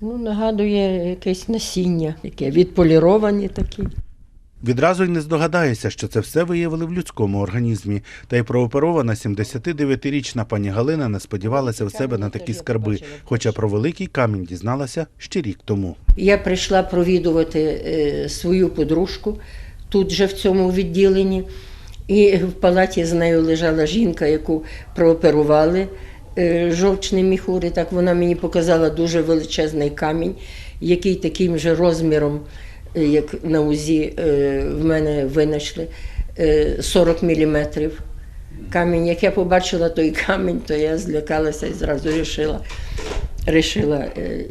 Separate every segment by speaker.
Speaker 1: Ну, нагадує якесь насіння, яке відполіровані такі.
Speaker 2: Відразу й не здогадаєшся, що це все виявили в людському організмі. Та й прооперована 79-річна пані Галина не сподівалася в себе на такі скарби, хоча про великий камінь дізналася ще рік тому.
Speaker 1: Я прийшла провідувати е, свою подружку тут же в цьому відділенні. І в палаті з нею лежала жінка, яку прооперували е, жовчний міхури, так вона мені показала дуже величезний камінь, який таким же розміром, е, як на УЗІ е, в мене винайшли, е, 40 міліметрів. Камінь, як я побачила той камінь, то я злякалася і зразу вирішила, рішила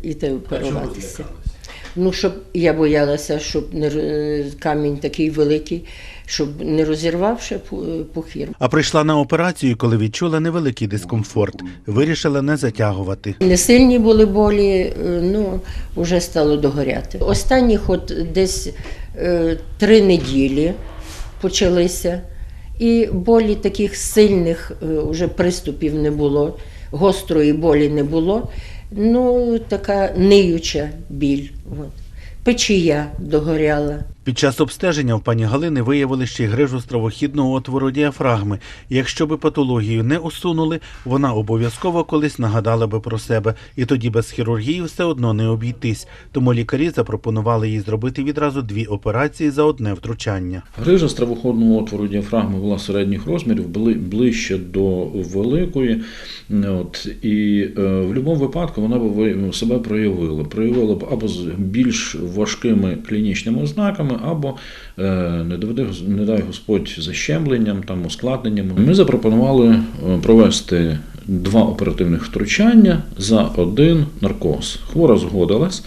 Speaker 1: іти оперуватися. Ну, щоб я боялася, щоб не камінь такий великий, щоб не розірвавши пу- пухір.
Speaker 2: А прийшла на операцію, коли відчула невеликий дискомфорт. Вирішила не затягувати.
Speaker 1: Не сильні були болі, е, ну вже стало догоряти. Останні от десь е, три неділі почалися, і болі таких сильних е, вже приступів не було, гострої болі не було. Ну, така ниюча біль. От. Печія догоряла.
Speaker 2: Під час обстеження в пані Галини виявили ще й грижу стравохідного отвору діафрагми. Якщо би патологію не усунули, вона обов'язково колись нагадала би про себе, і тоді без хірургії все одно не обійтись. Тому лікарі запропонували їй зробити відразу дві операції за одне втручання.
Speaker 3: Грижа стравоходного отвору діафрагми була середніх розмірів, бли- ближче до великої. От, і е, в будь-якому випадку вона б ви- себе проявила. Проявила б або з більш важкими клінічними ознаками, або, е, не, доведе, не дай Господь, защемленням, там, ускладненням. Ми запропонували е, провести два оперативних втручання за один наркоз. Хвора згодилась,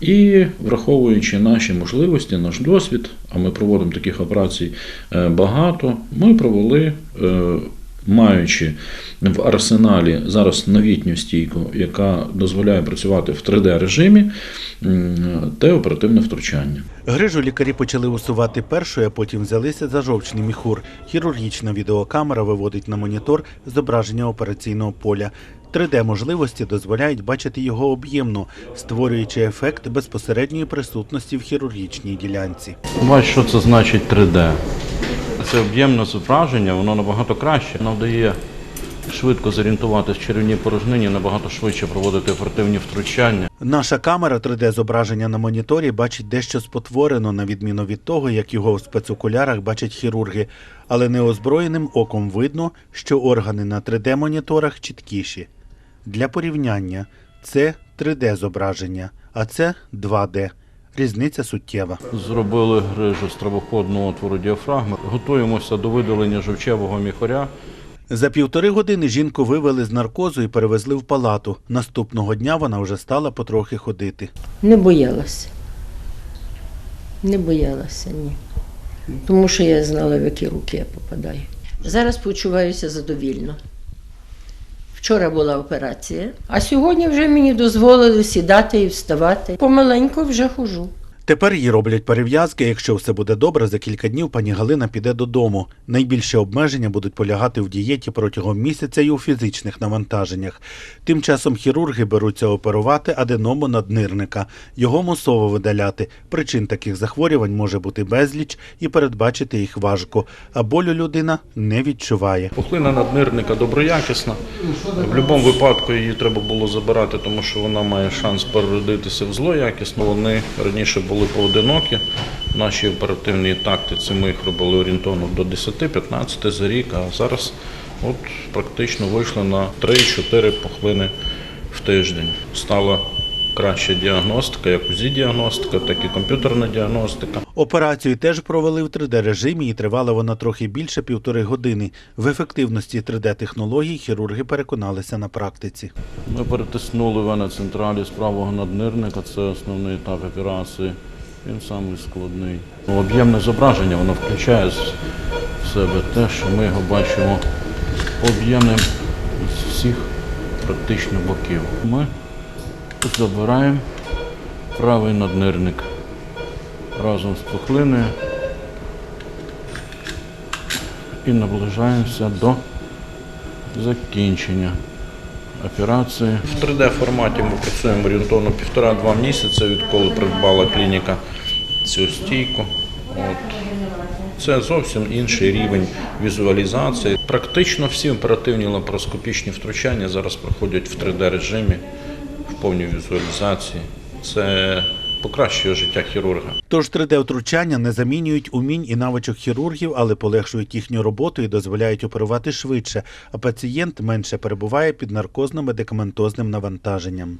Speaker 3: і враховуючи наші можливості, наш досвід, а ми проводимо таких операцій е, багато, ми провели. Маючи в арсеналі зараз новітню стійку, яка дозволяє працювати в 3D режимі, те оперативне втручання.
Speaker 2: Грижу лікарі почали усувати першою, а потім взялися за жовчний міхур. Хірургічна відеокамера виводить на монітор зображення операційного поля. 3D-можливості дозволяють бачити його об'ємно, створюючи ефект безпосередньої присутності в хірургічній ділянці.
Speaker 4: Бач, що це значить 3D. Це об'ємне зображення, воно набагато краще. Воно дає швидко зорієнтуватися в червній порожнині, набагато швидше проводити оперативні втручання.
Speaker 2: Наша камера 3D-зображення на моніторі бачить дещо спотворено, на відміну від того, як його в спецокулярах бачать хірурги. Але неозброєним оком видно, що органи на 3D-моніторах чіткіші. Для порівняння це 3D-зображення, а це 2D. Різниця суттєва.
Speaker 4: Зробили грижу стравоходного отвору діафрагми. Готуємося до видалення жовчевого міхоря.
Speaker 2: За півтори години жінку вивели з наркозу і перевезли в палату. Наступного дня вона вже стала потрохи ходити.
Speaker 1: Не боялася. Не боялася, ні. Тому що я знала, в які руки я попадаю. Зараз почуваюся задовільно. Вчора була операція, а сьогодні вже мені дозволили сідати і вставати. Помаленьку вже хожу.
Speaker 2: Тепер їй роблять перев'язки. Якщо все буде добре, за кілька днів пані Галина піде додому. Найбільше обмеження будуть полягати в дієті протягом місяця і у фізичних навантаженнях. Тим часом хірурги беруться оперувати аденому наднирника. Його мусово видаляти. Причин таких захворювань може бути безліч і передбачити їх важко. А болю людина не відчуває.
Speaker 4: Пухлина наднирника доброякісна. В будь-якому випадку її треба було забирати, тому що вона має шанс переродитися в злоякісно. Вони раніше були поодинокі. В нашій оперативній тактиці ми їх робили орієнтовно до 10-15 за рік, а зараз от практично вийшли на 3-4 пухлини в тиждень. Стала краща діагностика, як УЗІ-діагностика, так і комп'ютерна діагностика.
Speaker 2: Операцію теж провели в 3D-режимі і тривала вона трохи більше півтори години. В ефективності 3D-технологій хірурги переконалися на практиці.
Speaker 4: Ми перетиснули вена централі з правого наднирника, це основний етап операції. Він самий складний. Ну, Об'ємне зображення воно включає в себе те, що ми його бачимо об'ємним з всіх практично боків. Ми забираємо правий наднирник разом з пухлиною і наближаємося до закінчення
Speaker 3: операції.
Speaker 4: В 3D форматі ми працюємо орієнтовно півтора-два місяці, відколи придбала клініка цю стійку. От. Це зовсім інший рівень візуалізації. Практично всі оперативні лапароскопічні втручання зараз проходять в 3D режимі, в повній візуалізації. Це покращує життя хірурга.
Speaker 2: Тож 3D-втручання не замінюють умінь і навичок хірургів, але полегшують їхню роботу і дозволяють оперувати швидше, а пацієнт менше перебуває під наркозно-медикаментозним навантаженням.